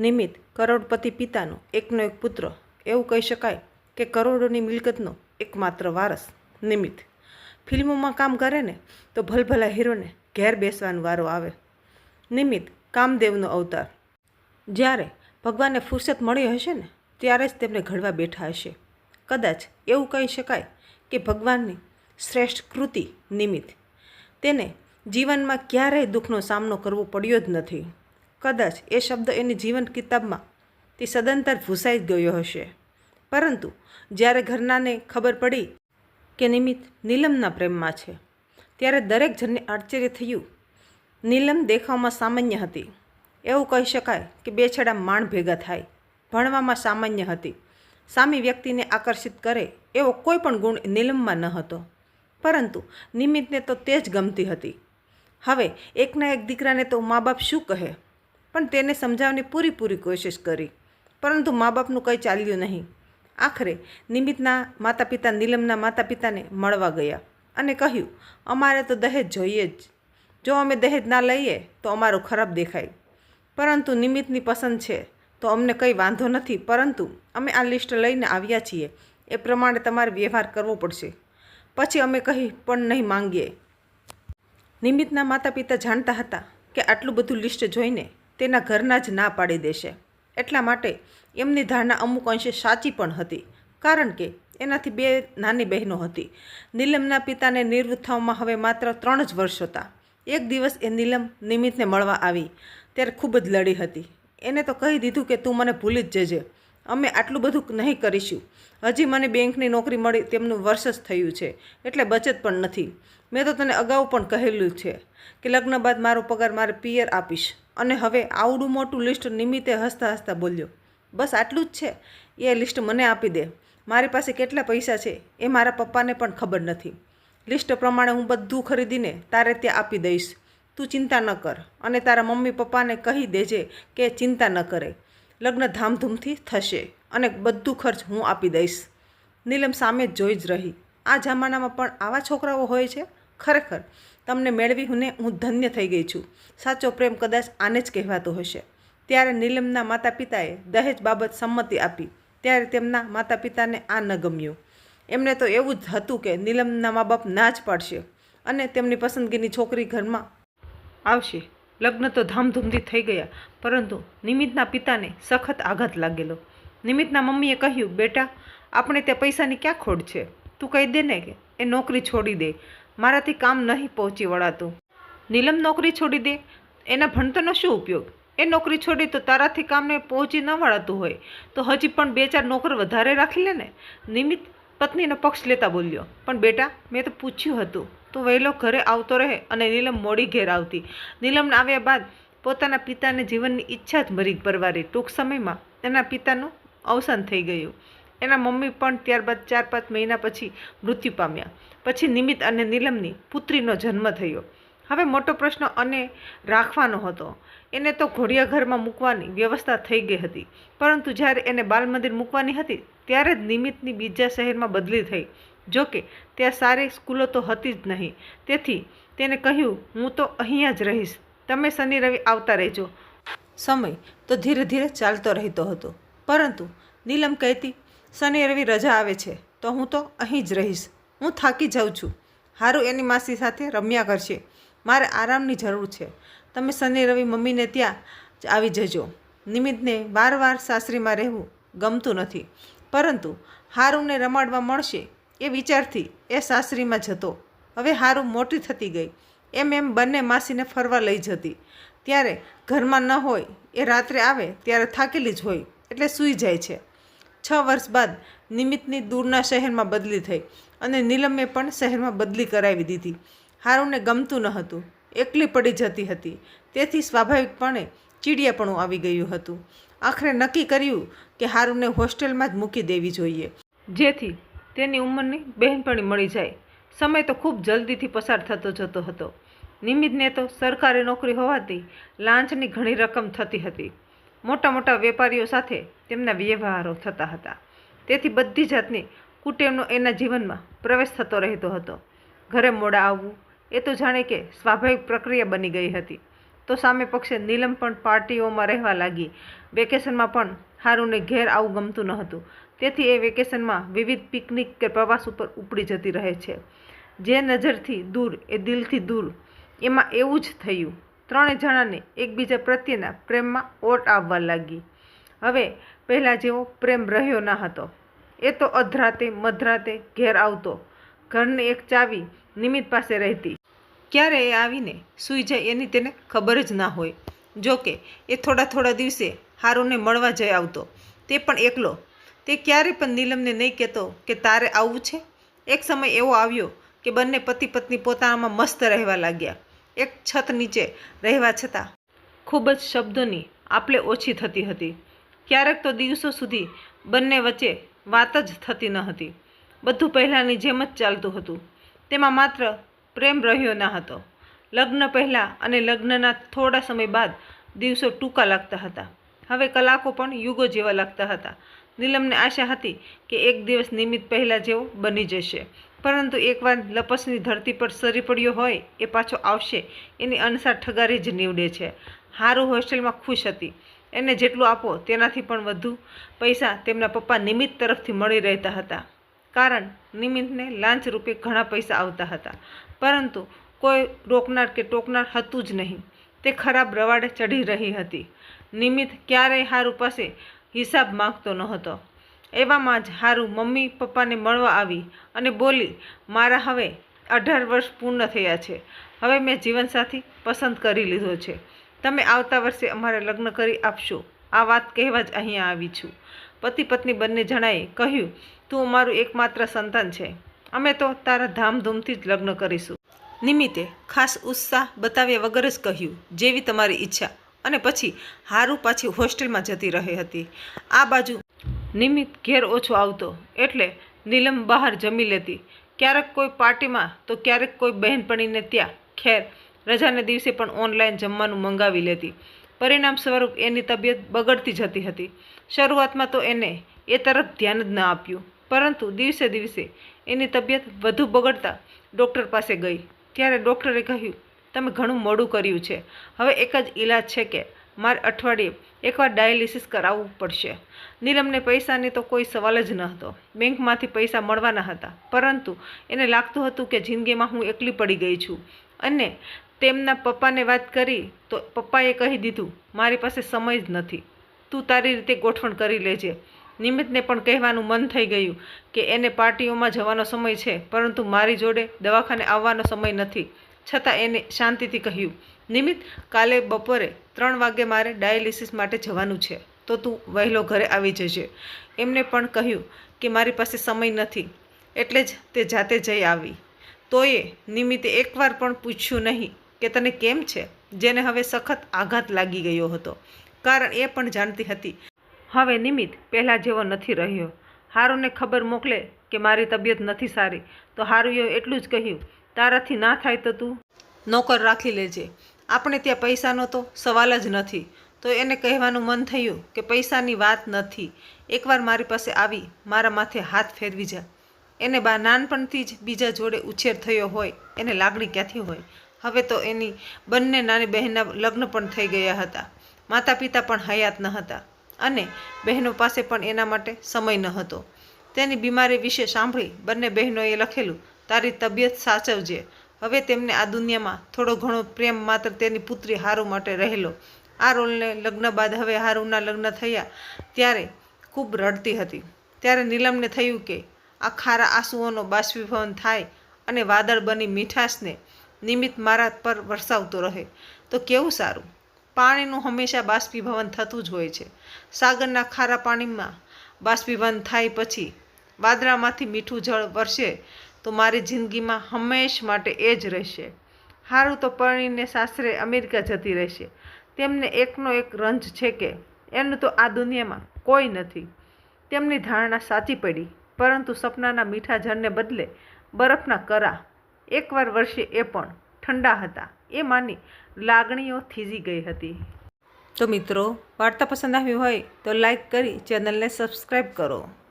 નિમિત્ત કરોડપતિ પિતાનો એકનો એક પુત્ર. એવું કહી શકાય કે કરોડોની મિલકતનો એકમાત્ર વારસ. નિમિત્ત. ફિલ્મોમાં કામ કરે ને તો ભલભલા હીરોને ઘેર બેસવાનો વારો આવે. નિમિત્ત કામદેવનો અવતાર. જ્યારે ભગવાનને ફુરસત મળી હશે ને, ત્યારે જ તેમને ઘડવા બેઠા હશે. કદાચ એવું કહી શકાય કે ભગવાનની શ્રેષ્ઠ કૃતિ નિમિત્ત. તેને જીવનમાં ક્યારેય દુઃખનો સામનો કરવો પડ્યો જ નથી. કદાચ એ શબ્દ એની જીવન કિતાબમાં તે સદંતર ભૂસાઈ ગયો હશે. પરંતુ જ્યારે ઘરનાને ખબર પડી કે નિમિત્ત નીલમના પ્રેમમાં છે, ત્યારે દરેક જણને આશ્ચર્ય થયું. નીલમ દેખાવમાં સામાન્ય હતી. એવું કહી શકાય કે બે છેડા માણ ભેગા થાય, ભણવામાં સામાન્ય હતી. સામી વ્યક્તિને આકર્ષિત કરે એવો કોઈ પણ ગુણ નીલમમાં ન હતો. પરંતુ નિમિત્તને તો તે જ ગમતી હતી. હવે એકના એક દીકરાને તો મા બાપ શું કહે? પણ તેને સમજાવવાની પૂરીપૂરી કોશિશ કરી. પરંતુ મા બાપનું કંઈ ચાલ્યું નહીં. આખરે નિમિત્તના માતા પિતા નીલમના માતા પિતાને મળવા ગયા અને કહ્યું, અમારે તો દહેજ જોઈએ જ. જો અમે દહેજ ના લઈએ, તો અમારું ખરાબ દેખાય. પરંતુ નિમિત્તની પસંદ છે, તો અમને કંઈ વાંધો નથી. પરંતુ અમે આ લિસ્ટ લઈને આવ્યા છીએ. એ પ્રમાણે તમારે વ્યવહાર કરવો પડશે. પછી અમે કહી, પણ નહીં માંગીએ. નિમિત્તના માતા પિતા જાણતા હતા કે આટલું બધું લિસ્ટ જોઈને તેના ઘરના જ ના પાડી દેશે. એટલા માટે એમની ધારણા અમુક અંશે સાચી પણ હતી, કારણ કે એનાથી બે નાની બહેનો હતી. નીલમના પિતાને નિવૃત્ત થવામાં હવે માત્ર ત્રણ જ વર્ષ હતા. એક દિવસ એ નીલમ નિમિત્તને મળવા આવી, ત્યારે ખૂબ જ લડી હતી. એને તો કહી દીધું કે, તું મને ભૂલી જ જજે. અમે આટલું બધું નહીં કરીશું. હજી મને બેંકની નોકરી મળી તેમનું વર્ષ જ થયું છે, એટલે બચત પણ નથી. મેં તો તને અગાઉ પણ કહેલું છે કે, લગ્ન બાદ મારો પગાર મારે પિયર આપીશ. અને હવે આવડું મોટું લિસ્ટ નિમિત્તે હસતા હસતા બોલ્યો, બસ આટલું જ છે. એ લિસ્ટ મને આપી દે. મારી પાસે કેટલા પૈસા છે એ મારા પપ્પાને પણ ખબર નથી. લિસ્ટ પ્રમાણે હું બધું ખરીદીને તારે ત્યાં આપી દઈશ. તું ચિંતા ન કર અને તારા મમ્મી પપ્પાને કહી દેજે કે ચિંતા ન કરે. લગ્ન ધામધૂમથી થશે અને બધું ખર્ચ હું આપી દઈશ. નીલમ સામે જોઈ જ રહી. આ જમાનામાં પણ આવા છોકરાઓ હોય છે? ખરેખર. તમને મેળવી હું હું ધન્ય થઈ ગઈ છું. સાચો પ્રેમ કદાચ આને જ કહેવાતો હશે. ત્યારે નીલમના માતા પિતાએ દહેજ બાબત સંમતિ આપી. ત્યારે તેમના માતા પિતાને આ ન ગમ્યું. એમને તો એવું જ હતું કે નીલમના મા બાપ ના જ પાડશે અને તેમની પસંદગીની છોકરી ઘરમાં આવશે. લગ્ન તો ધામધૂમથી થઈ ગયા, પરંતુ નિમિત્તના પિતાને સખત આઘાત લાગેલો. નિમિત્તના મમ્મીએ કહ્યું, બેટા, આપણે તે પૈસાની ક્યાં ખોડ છે? તું કહી દે ને કે એ નોકરી છોડી દે. મારાથી કામ નહીં પહોંચી વળાતું. નીલમ નોકરી છોડી દે. એના ભણતરનો શું ઉપયોગ? એ નોકરી છોડી તો તારાથી કામને પહોંચી ન વળાતું હોય. તો હજી પણ બે ચાર નોકર વધારે રાખી લે ને? નિમિત્ત પત્નીનો પક્ષ લેતા બોલ્યો. પણ બેટા, મેં તો પૂછ્યું હતું. તો વહેલો ઘરે આવતો રહે અને નીલમ મોડી ઘેર આવતી. નીલમને આવ્યા બાદ પોતાના પિતાને જીવનની ઈચ્છા જ મરી પરવારી. ટૂંક સમયમાં એના પિતાનું અવસાન થઈ ગયું. એના મમ્મી પણ ત્યારબાદ ચાર પાંચ મહિના પછી મૃત્યુ પામ્યા. પછી નિમિત્ત અને નીલમની પુત્રીનો જન્મ થયો. હવે મોટો પ્રશ્ન અને રાખવાનો હતો. એને તો ઘોડિયા ઘરમાં મૂકવાની વ્યવસ્થા થઈ ગઈ હતી. પરંતુ જ્યારે એને બાલ મંદિર મૂકવાની હતી, ત્યારે જ નિમિત્તની બીજા શહેરમાં બદલી થઈ. જોકે ત્યાં સારી સ્કૂલો તો હતી જ નહીં. તેથી તેને કહ્યું, હું તો અહીંયા જ રહીશ. તમે શનિ રવિ આવતા રહેજો. સમય તો ધીરે ધીરે ચાલતો રહેતો હતો. પરંતુ નીલમ કહેતી, શનિ રવિ રજા આવે છે, તો હું તો અહીં જ રહીશ. હું થાકી જાઉં છું. હારું એની માસી સાથે રમ્યા કરશે. મારે આરામની જરૂર છે. તમે શનિ, રવિ મમ્મીને ત્યાં આવી જજો. નિમિત્તને વાર સાસરીમાં રહેવું ગમતું નથી. પરંતુ હારુને રમાડવા મળશે એ વિચારથી એ સાસરીમાં જતો. હવે હારું મોટી થતી ગઈ. એમ એમ બંને માસીને ફરવા લઈ જતી. ત્યારે ઘરમાં ન હોય, એ રાત્રે આવે ત્યારે થાકેલી જ હોય, એટલે સૂઈ જાય છે. છ વર્ષ બાદ નિમિત્તની દૂરના શહેરમાં બદલી થઈ અને નીલમે પણ શહેરમાં બદલી કરાવી દીધી. હારુને ગમતું ન હતું. એકલી પડી જતી હતી. તેથી સ્વાભાવિકપણે ચીડિયાપણું આવી ગયું હતું. આખરે નક્કી કર્યું કે હારુને હોસ્ટેલમાં જ મૂકી દેવી જોઈએ. જેથી તેની ઉંમરની બહેનપણી મળી જાય. સમય તો ખૂબ જલ્દીથી પસાર થતો જતો હતો. નિમિત્તને તો સરકારી નોકરી હોવાથી લાંચની ઘણી રકમ થતી હતી. મોટા મોટા વેપારીઓ સાથે તેમના વ્યવહારો થતા હતા. તેથી બધી જાતની કુટેવનો એના જીવનમાં પ્રવેશ થતો રહેતો હતો. ઘરે મોડા આવવું, એ તો જાણે કે સ્વાભાવિક પ્રક્રિયા બની ગઈ હતી. તો સામે પક્ષે નીલમ પણ પાર્ટીઓમાં રહેવા લાગી. વેકેશનમાં પણ હારુને ઘેર આવું ગમતું ન હતું તેથી એ વેકેશનમાં વિવિધ પિકનિક કે પ્રવાસ ઉપર ઉપડી જતી રહે છે. જે નજરથી દૂર એ દિલથી દૂર, એમાં એવું જ થયું. ત્રણેય જણાને એકબીજા પ્રત્યેના પ્રેમમાં ઓટ આવવા લાગી. હવે પહેલાં જેવો પ્રેમ રહ્યો ન હતો. એ તો અધરાતે મધરાતે ઘેર આવતો, ઘરની એક ચાવી નિમિત પાસે રહેતી. ક્યારે એ આવીને સૂઈ જાય એની તેને ખબર જ ના હોય. જોકે એ થોડા થોડા દિવસે હારુને મળવા જઈ આવતો. તે પણ એકલો. તે ક્યારે પણ નીલમને નહીં કહેતો કે તારે આવવું છે. એક સમય એવો આવ્યો કે બંને પતિ પત્ની પોતાનામાં મસ્ત રહેવા લાગ્યા. એક છત નીચે રહેવા છતાં ખૂબ જ શબ્દોની આપલે ઓછી થતી હતી. ક્યારેક તો દિવસો સુધી બંને વચ્ચે વાત જ થતી ન હતી. બધું પહેલાંની જેમ જ ચાલતું હતું. તેમાં માત્ર પ્રેમ રહ્યો ન હતો. લગ્ન પહેલાં અને લગ્નના થોડા સમય બાદ દિવસો ટૂંકા લાગતા હતા. હવે કલાકો પણ યુગો જેવા લાગતા હતા. નીલમને આશા હતી કે એક દિવસ નિમિત્ત પહેલાં જેવો બની જશે. પરંતુ એકવાર લપસની ધરતી પર સરી પડ્યો હોય, એ પાછો આવશે. એની અનુસાર ઠગારી જ નીવડે છે. હારું હોસ્ટેલમાં ખુશ હતી. એને જેટલું આપો તેનાથી પણ વધુ પૈસા તેમના પપ્પા નિમિત્ત તરફથી મળી રહેતા હતા. કારણ નિમિત્તને લાંચ રૂપે ઘણા પૈસા આવતા હતા. પરંતુ કોઈ રોકનાર કે ટોકનાર હતું જ નહીં. તે ખરાબ રવાડે ચઢી રહી હતી. નિમિત્ત ક્યારેય હારું પાસે હિસાબ માંગતો ન હતો એવામાં જ હારું મમ્મી પપ્પાને મળવા આવી અને બોલી, મારા હવે અઢાર વર્ષ પૂર્ણ થયા છે. હવે મેં જીવનસાથી પસંદ કરી લીધો છે. તમે આવતા વર્ષે અમારે લગ્ન કરી આપશો. આ વાત કહેવા જ અહીંયા આવી છું. પતિ પત્ની બંને જણાએ કહ્યું, તું અમારું એકમાત્ર સંતાન છે. અમે તો તારા ધામધૂમથી જ લગ્ન કરીશું. નિમિત્તે ખાસ ઉત્સાહ બતાવ્યા વગર જ કહ્યું, જેવી તમારી ઈચ્છા. અને પછી હારું પાછી હોસ્ટેલમાં જતી રહી હતી. આ બાજુ નિમિત્ત ઘેર ઓછો આવતો, એટલે નીલમ બહાર જમી લેતી. ક્યારેક કોઈ પાર્ટીમાં તો ક્યારેક કોઈ બહેનપણીને ત્યાં. ખેર રજાને દિવસે પણ ઓનલાઈન જમવાનું મંગાવી લેતી. પરિણામ સ્વરૂપ એની તબિયત બગડતી જતી હતી. શરૂઆતમાં તો એને એ તરફ ધ્યાન જ ન આપ્યું. પરંતુ દિવસે દિવસે એની તબિયત વધુ બગડતા ડૉક્ટર પાસે ગઈ. ત્યારે ડૉક્ટરે કહ્યું, તમે ઘણું મોડું કર્યું છે. હવે એક જ ઈલાજ છે કે મારે અઠવાડિયે એકવાર ડાયાલિસિસ કરાવવું પડશે. નીલમને પૈસાની તો કોઈ સવાલ જ ન હતો. બેંકમાંથી પૈસા મળવાના હતા. પરંતુ એને લાગતું હતું કે જિંદગીમાં હું એકલી પડી ગઈ છું. અને તેમના પપ્પાને વાત કરી તો પપ્પાએ કહી દીધું, મારી પાસે સમય જ નથી. તું તારી રીતે ગોઠવણ કરી લેજે. નિમિત્તને પણ કહેવાનું મન થઈ ગયું કે એને પાર્ટીઓમાં જવાનો સમય છે, પરંતુ મારી જોડે દવાખાને આવવાનો સમય નથી. છતાં એને શાંતિથી કહ્યું, નિમિત્ત, કાલે બપોરે ત્રણ વાગે મારે ડાયાલિસિસ માટે જવાનું છે, તો તું વહેલો ઘરે આવી જજે. એમને પણ કહ્યું કે, મારી પાસે સમય નથી, એટલે જ તે જાતે જઈ આવી. તોય નિમિત્તે એકવાર પણ પૂછ્યું નહીં કે તને કેમ છે? જેને હવે સખત આઘાત લાગી ગયો હતો. કારણ એ પણ જાણતી હતી. હવે નિમિત્ત પહેલાં જેવો નથી રહ્યો. હારુને ખબર મોકલે કે મારી તબિયત નથી સારી. તો હારુએ એટલું જ કહ્યું, તારાથી ના થાય તો તું નોકર રાખી લેજે. આપણે ત્યાં પૈસાનો તો સવાલ જ નથી. તો એને કહેવાનું મન થયું કે પૈસાની વાત નથી. એકવાર મારી પાસે આવી, મારા માથે હાથ ફેરવી જા. એને બા નાનપણથી જ બીજા જોડે ઉછેર થયો હોય, એને લાગણી ક્યાંથી હોય? હવે તો એની બંને નાની બહેનના લગ્ન પણ થઈ ગયા હતા. માતા પિતા પણ હયાત ન હતા અને બહેનો પાસે પણ એના માટે સમય ન હતો. તેની બીમારી વિશે સાંભળી બંને બહેનોએ લખેલું, તારી તબિયત સાચવજે. હવે તેમને આ દુનિયામાં થોડો ઘણો પ્રેમ માત્ર તેની પુત્રી હારુ માટે રહેલો. આ રોલને લગ્ન બાદ હવે હારુના લગ્ન થયા ત્યારે ખૂબ રડતી હતી. ત્યારે નીલમને થયું કે આ ખારા આંસુઓનો બાષ્પીભવન થાય અને વાદળ બની મીઠાશને નિમિત્ત મારા પર વરસાવતો રહે. તો કેવું સારું? પાણીનું હંમેશા બાષ્પીભવન થતું જ હોય છે. સાગરના ખારા પાણીમાં બાષ્પીભવન થાય પછી વાદળામાંથી મીઠું જળ વરસે તો મારી જિંદગીમાં હંમેશ માટે એ જ રહેશે. હારું તો પરણીને સાસરે અમેરિકા જતી રહેશે. તેમને એકનો એક રંજ છે કે એનું તો આ દુનિયામાં કોઈ નથી. તેમની ધારણા સાચી પડી. પરંતુ સપનાના મીઠા જળને બદલે બરફના કરા એકવાર વર્ષે એ પણ ઠંડા હતા. એ માની લાગણીઓ થીજી ગઈ હતી. તો મિત્રો, વાર્તા પસંદ આવી હોય તો લાઈક કરી, ચેનલને સબસ્ક્રાઈબ કરો.